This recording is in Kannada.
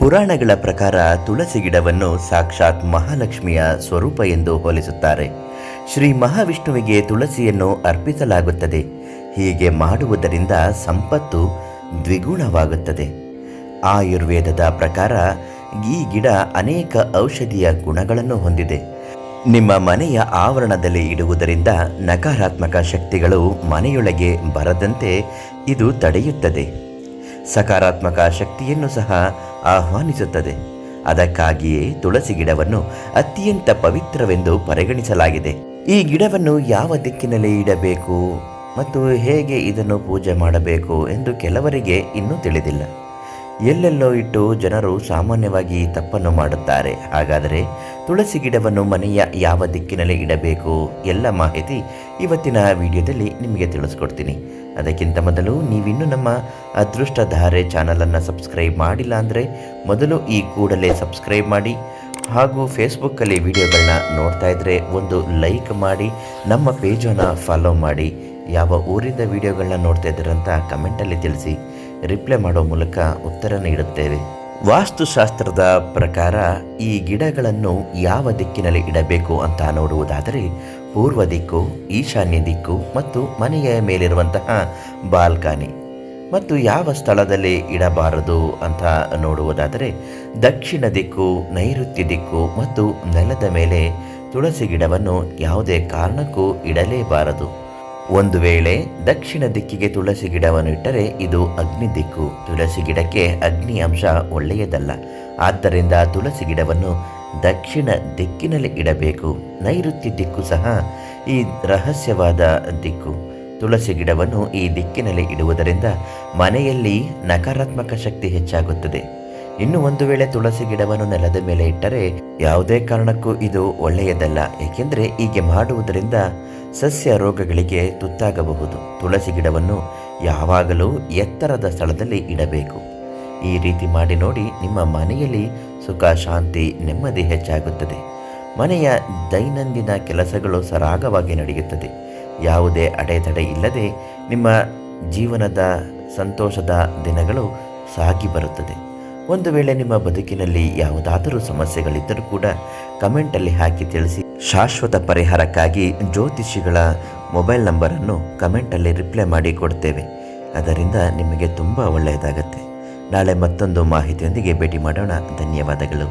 ಪುರಾಣಗಳ ಪ್ರಕಾರ ತುಳಸಿ ಗಿಡವನ್ನು ಸಾಕ್ಷಾತ್ ಮಹಾಲಕ್ಷ್ಮಿಯ ಸ್ವರೂಪ ಎಂದು ಹೋಲಿಸುತ್ತಾರೆ. ಶ್ರೀ ಮಹಾವಿಷ್ಣುವಿಗೆ ತುಳಸಿಯನ್ನು ಅರ್ಪಿಸಲಾಗುತ್ತದೆ. ಹೀಗೆ ಮಾಡುವುದರಿಂದ ಸಂಪತ್ತು ದ್ವಿಗುಣವಾಗುತ್ತದೆ. ಆಯುರ್ವೇದದ ಪ್ರಕಾರ ಈ ಗಿಡ ಅನೇಕ ಔಷಧಿಯ ಗುಣಗಳನ್ನು ಹೊಂದಿದೆ. ನಿಮ್ಮ ಮನೆಯ ಆವರಣದಲ್ಲಿ ಇಡುವುದರಿಂದ ನಕಾರಾತ್ಮಕ ಶಕ್ತಿಗಳು ಮನೆಯೊಳಗೆ ಬರದಂತೆ ಇದು ತಡೆಯುತ್ತದೆ. ಸಕಾರಾತ್ಮಕ ಶಕ್ತಿಯನ್ನು ಸಹ ಆಹ್ವಾನಿಸುತ್ತದೆ. ಅದಕ್ಕಾಗಿಯೇ ತುಳಸಿ ಗಿಡವನ್ನು ಅತ್ಯಂತ ಪವಿತ್ರವೆಂದು ಪರಿಗಣಿಸಲಾಗಿದೆ. ಈ ಗಿಡವನ್ನು ಯಾವ ದಿಕ್ಕಿನಲ್ಲಿ ಇಡಬೇಕು ಮತ್ತು ಹೇಗೆ ಇದನ್ನು ಪೂಜೆ ಮಾಡಬೇಕು ಎಂದು ಕೆಲವರಿಗೆ ಇನ್ನೂ ತಿಳಿದಿಲ್ಲ. ಎಲ್ಲೆಲ್ಲೋ ಇಟ್ಟು ಜನರು ಸಾಮಾನ್ಯವಾಗಿ ತಪ್ಪನ್ನು ಮಾಡುತ್ತಾರೆ. ಹಾಗಾದರೆ ತುಳಸಿ ಗಿಡವನ್ನು ಮನೆಯ ಯಾವ ದಿಕ್ಕಿನಲ್ಲಿ ಇಡಬೇಕು? ಎಲ್ಲ ಮಾಹಿತಿ ಇವತ್ತಿನ ವಿಡಿಯೋದಲ್ಲಿ ನಿಮಗೆ ತಿಳಿಸ್ಕೊಡ್ತೀನಿ. ಅದಕ್ಕಿಂತ ಮೊದಲು ನೀವಿನ್ನೂ ನಮ್ಮ ಅದೃಷ್ಟಧಾರೆ ಚಾನಲನ್ನು ಸಬ್ಸ್ಕ್ರೈಬ್ ಮಾಡಿಲ್ಲ ಅಂದರೆ ಮೊದಲು ಈ ಕೂಡಲೇ ಸಬ್ಸ್ಕ್ರೈಬ್ ಮಾಡಿ ಹಾಗೂ ಫೇಸ್ಬುಕ್ಕಲ್ಲಿ ವಿಡಿಯೋಗಳನ್ನ ನೋಡ್ತಾ ಇದ್ದರೆ ಒಂದು ಲೈಕ್ ಮಾಡಿ, ನಮ್ಮ ಪೇಜನ್ನು ಫಾಲೋ ಮಾಡಿ. ಯಾವ ಊರಿಂದ ವಿಡಿಯೋಗಳನ್ನ ನೋಡ್ತಾ ಇದ್ದೀರಂತ ಕಮೆಂಟಲ್ಲಿ ತಿಳಿಸಿ. ರಿಪ್ಲೈ ಮಾಡೋ ಮೂಲಕ ಉತ್ತರ ನೀಡುತ್ತೇವೆ. ವಾಸ್ತುಶಾಸ್ತ್ರದ ಪ್ರಕಾರ ಈ ಗಿಡಗಳನ್ನು ಯಾವ ದಿಕ್ಕಿನಲ್ಲಿ ಇಡಬೇಕು ಅಂತ ನೋಡುವುದಾದರೆ, ಪೂರ್ವ ದಿಕ್ಕು, ಈಶಾನ್ಯ ದಿಕ್ಕು ಮತ್ತು ಮನೆಯ ಮೇಲಿರುವಂತಹ ಬಾಲ್ಕನಿ. ಮತ್ತು ಯಾವ ಸ್ಥಳದಲ್ಲಿ ಇಡಬಾರದು ಅಂತ ನೋಡುವುದಾದರೆ, ದಕ್ಷಿಣ ದಿಕ್ಕು, ನೈಋತ್ಯ ದಿಕ್ಕು ಮತ್ತು ನೆಲದ ಮೇಲೆ ತುಳಸಿ ಗಿಡವನ್ನು ಯಾವುದೇ ಕಾರಣಕ್ಕೂ ಇಡಲೇಬಾರದು. ಒಂದು ವೇಳೆ ದಕ್ಷಿಣ ದಿಕ್ಕಿಗೆ ತುಳಸಿ ಗಿಡವನ್ನು ಇಟ್ಟರೆ ಇದು ಅಗ್ನಿ ದಿಕ್ಕು. ತುಳಸಿ ಗಿಡಕ್ಕೆ ಅಗ್ನಿ ಅಂಶ ಒಳ್ಳೆಯದಲ್ಲ. ಆದ್ದರಿಂದ ತುಳಸಿ ಗಿಡವನ್ನು ದಕ್ಷಿಣ ದಿಕ್ಕಿನಲ್ಲಿ ಇಡಬೇಕು. ನೈಋತ್ಯ ದಿಕ್ಕು ಸಹ ಈ ರಹಸ್ಯವಾದ ದಿಕ್ಕು. ತುಳಸಿ ಗಿಡವನ್ನು ಈ ದಿಕ್ಕಿನಲ್ಲಿ ಇಡುವುದರಿಂದ ಮನೆಯಲ್ಲಿ ನಕಾರಾತ್ಮಕ ಶಕ್ತಿ ಹೆಚ್ಚಾಗುತ್ತದೆ. ಇನ್ನು ಒಂದು ವೇಳೆ ತುಳಸಿ ಗಿಡವನ್ನು ನೆಲದ ಮೇಲೆ ಇಟ್ಟರೆ ಯಾವುದೇ ಕಾರಣಕ್ಕೂ ಇದು ಒಳ್ಳೆಯದಲ್ಲ, ಏಕೆಂದರೆ ಹೀಗೆ ಮಾಡುವುದರಿಂದ ಸಸ್ಯ ರೋಗಗಳಿಗೆ ತುತ್ತಾಗಬಹುದು. ತುಳಸಿ ಗಿಡವನ್ನು ಯಾವಾಗಲೂ ಎತ್ತರದ ಸ್ಥಳದಲ್ಲಿ ಇಡಬೇಕು. ಈ ರೀತಿ ಮಾಡಿ ನೋಡಿ ನಿಮ್ಮ ಮನೆಯಲ್ಲಿ ಸುಖ, ಶಾಂತಿ, ನೆಮ್ಮದಿ ಹೆಚ್ಚಾಗುತ್ತದೆ. ಮನೆಯ ದೈನಂದಿನ ಕೆಲಸಗಳು ಸರಾಗವಾಗಿ ನಡೆಯುತ್ತದೆ. ಯಾವುದೇ ಅಡೆತಡೆ ಇಲ್ಲದೆ ನಿಮ್ಮ ಜೀವನದ ಸಂತೋಷದ ದಿನಗಳು ಸಾಗಿ ಬರುತ್ತದೆ. ಒಂದು ವೇಳೆ ನಿಮ್ಮ ಬದುಕಿನಲ್ಲಿ ಯಾವುದಾದರೂ ಸಮಸ್ಯೆಗಳಿದ್ದರೂ ಕೂಡ ಕಮೆಂಟಲ್ಲಿ ಹಾಕಿ ತಿಳಿಸಿ. ಶಾಶ್ವತ ಪರಿಹಾರಕ್ಕಾಗಿ ಜ್ಯೋತಿಷಿಗಳ ಮೊಬೈಲ್ ನಂಬರನ್ನು ಕಮೆಂಟಲ್ಲಿ ರಿಪ್ಲೈ ಮಾಡಿ ಕೊಡ್ತೇವೆ. ಅದರಿಂದ ನಿಮಗೆ ತುಂಬ ಒಳ್ಳೆಯದಾಗತ್ತೆ. ನಾಳೆ ಮತ್ತೊಂದು ಮಾಹಿತಿಯೊಂದಿಗೆ ಭೇಟಿ ಮಾಡೋಣ. ಧನ್ಯವಾದಗಳು.